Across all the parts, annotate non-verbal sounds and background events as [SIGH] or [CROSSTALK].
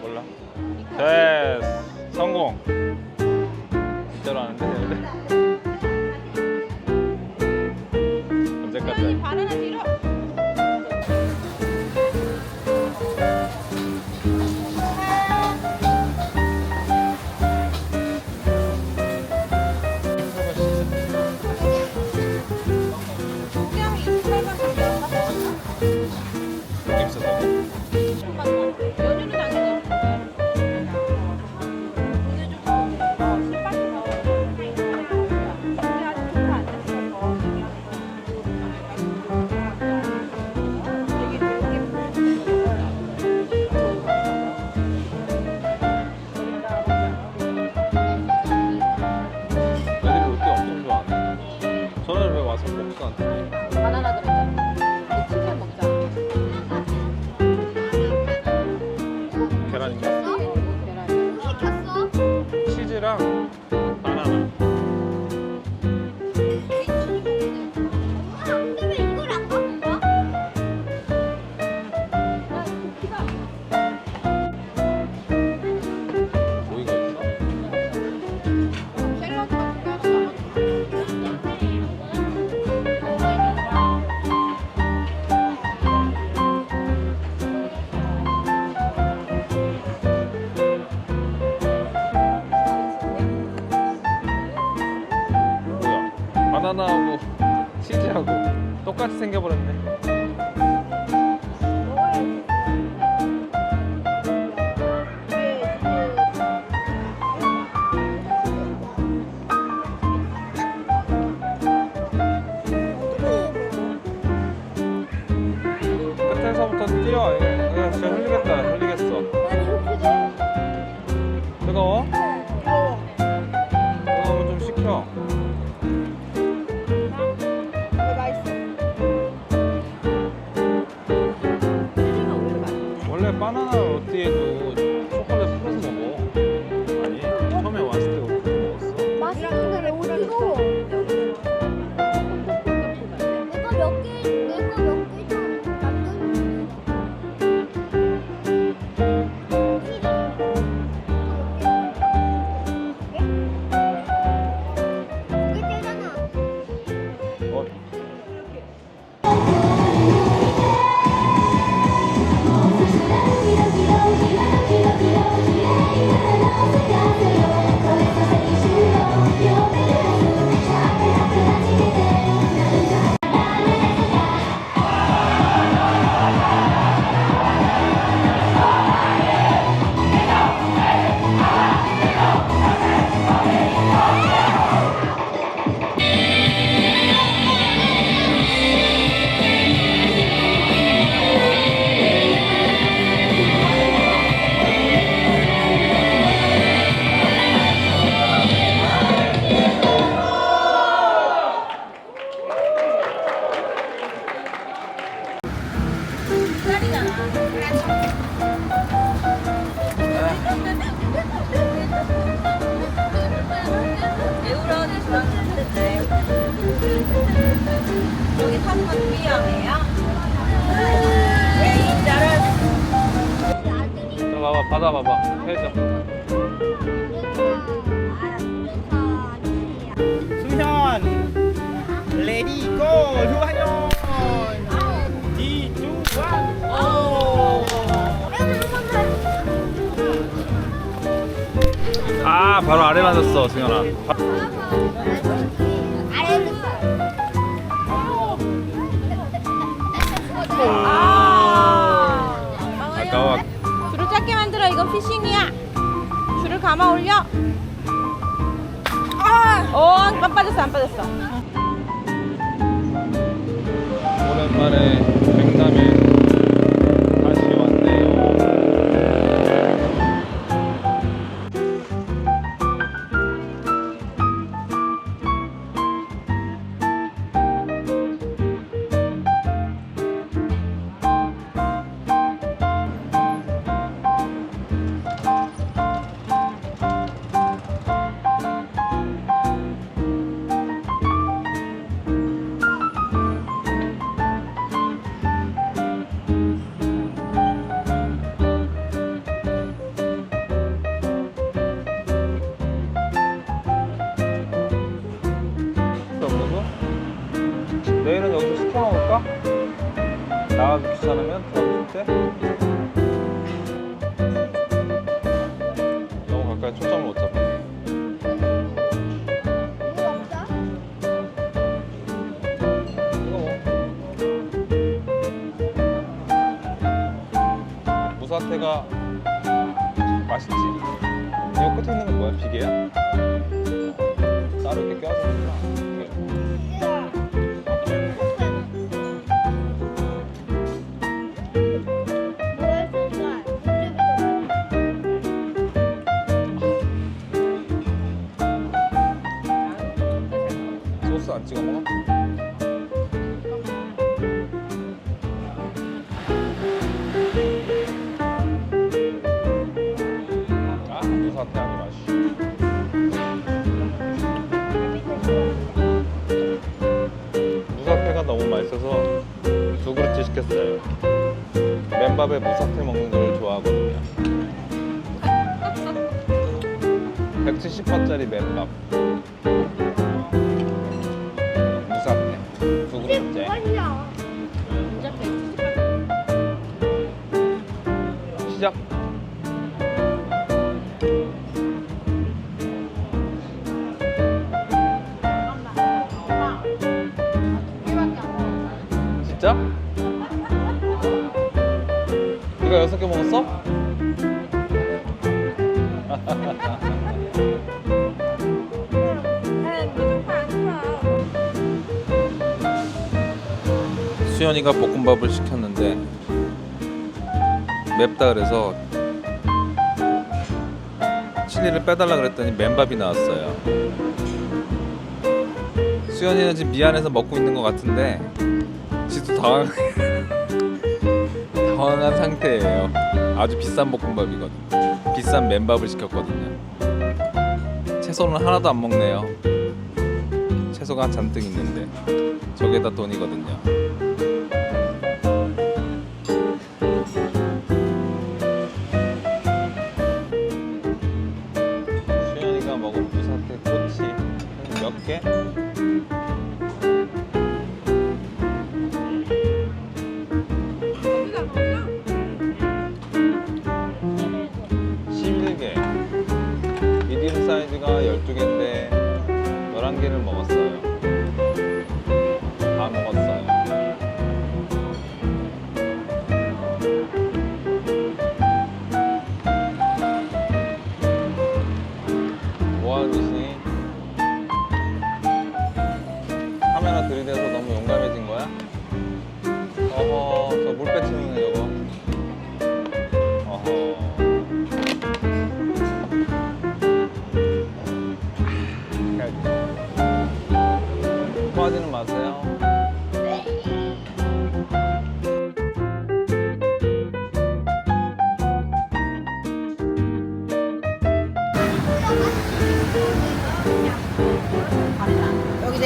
몰라? 됐 성공. 이대로 하는데? 봐봐 바다 봐봐. 해적 승현 레디 고아 바로 아래 맞았어 승현아. 바- 피싱이야. 줄을 감아 올려. 아! 어, 안 빠졌어, 안 빠졌어. 오랜만에 백남에 들어가기 귀찮으면 들어가기 때 너무 가까이 초점을 못 잡아. 무사태가 맛있지? 이거 끝에 있는 건 뭐야? 비계야? 따로 이렇게 껴서 안 찍어 먹어? 아 무사태 아주 맛있어. 무사태가 너무 맛있어서 두 그릇째 시켰어요. 맨밥에 무사태 먹는 걸 좋아하거든요. [LAUGHS] 170원짜리 맨밥. 시작. 진짜? 네가 여섯 개 먹었어? 수연이가 볶음밥을 시켰는데 맵다 그래서 칠리를 빼달라 그랬더니 맨밥이 나왔어요. 수연이는 지금 미안해서 먹고 있는 것 같은데 지도 당황 [LAUGHS] 당황한 상태예요. 아주 비싼 볶음밥이거든. 비싼 맨밥을 시켰거든요. 채소는 하나도 안 먹네요. 채소가 잔뜩 있는데 저게 다 돈이거든요. 먹은 무사태 꼬치 몇 개? 십일 개 미디움 사이즈가 12개인데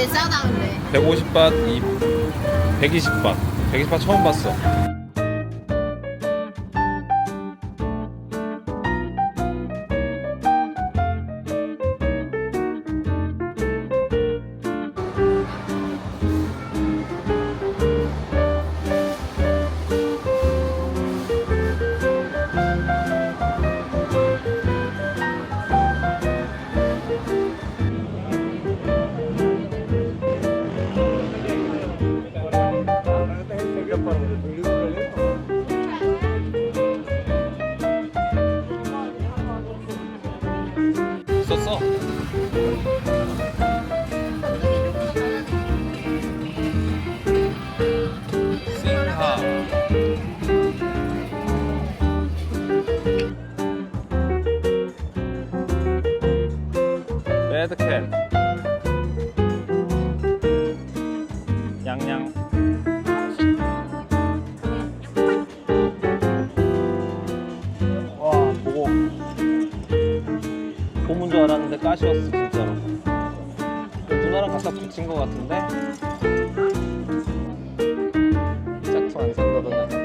싸다 근데 150밭, 이 120밭. 120밭 처음 봤어. സംഭവങ്ങൾ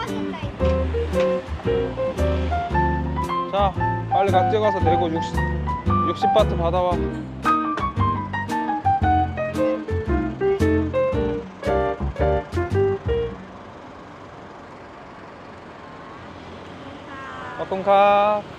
한다 이거. 자 빨리 각 찍어서 내고 60 60바트 받아와. 가.